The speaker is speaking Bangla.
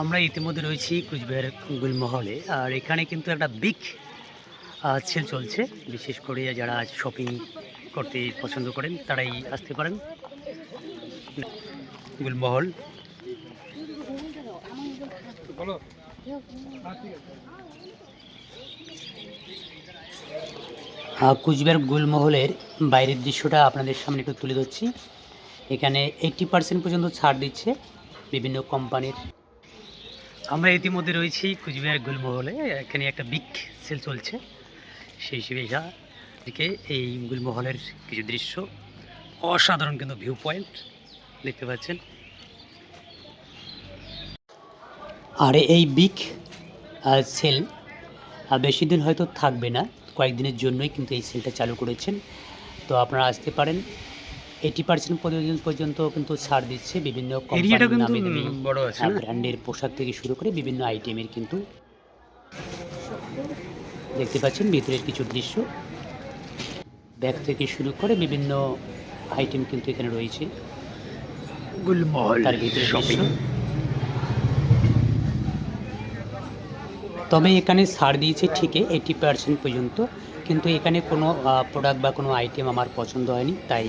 আমরা ইতিমধ্যে রয়েছি কুচবিহার গুলমহলে, আর এখানে কিন্তু একটা বিগ সেল চলছে। বিশেষ করে যারা শপিং করতে পছন্দ করেন, তারাই আসতে পারেন। গুলমহল। কুচবিহার গুলমহলের বাইরের দৃশ্যটা আপনাদের সামনে একটু তুলে ধরছি। এখানে এইট্টি পার্সেন্ট পর্যন্ত ছাড় দিচ্ছে বিভিন্ন কোম্পানির আমরা ইতিমধ্যে রয়েছি কুচবিহার গুলমহলে, এখানে একটা বিগ সেল চলছে। সেই হিসেবে দিকে এই গুলমহলের কিছু দৃশ্য, অসাধারণ কিন্তু ভিউ পয়েন্ট দেখতে পাচ্ছেন। আর এই বিগ সেল বেশি দিন হয়তো থাকবে না, কয়েকদিনের জন্যই কিন্তু এই সেলটা চালু করেছেন। তো আপনারা আসতে পারেন। এইটি পার্সেন্ট পর্যন্ত কিন্তু ছাড় দিচ্ছে বিভিন্ন দামি ব্র্যান্ডের পোশাক থেকে শুরু করে বিভিন্ন আইটেমের কিন্তু দেখতে পাচ্ছেন ভিতরের কিছু দৃশ্য। ব্যাগ থেকে শুরু করে বিভিন্ন আইটেম কিন্তু এখানে রয়েছে। তার ভিতরে তবে এখানে ছাড় দিয়েছে ঠিকই এইটি পার্সেন্ট পর্যন্ত। কিন্তু এখানে কোনো প্রোডাক্ট বা কোনো আইটেম আমার পছন্দ হয়নি তাই।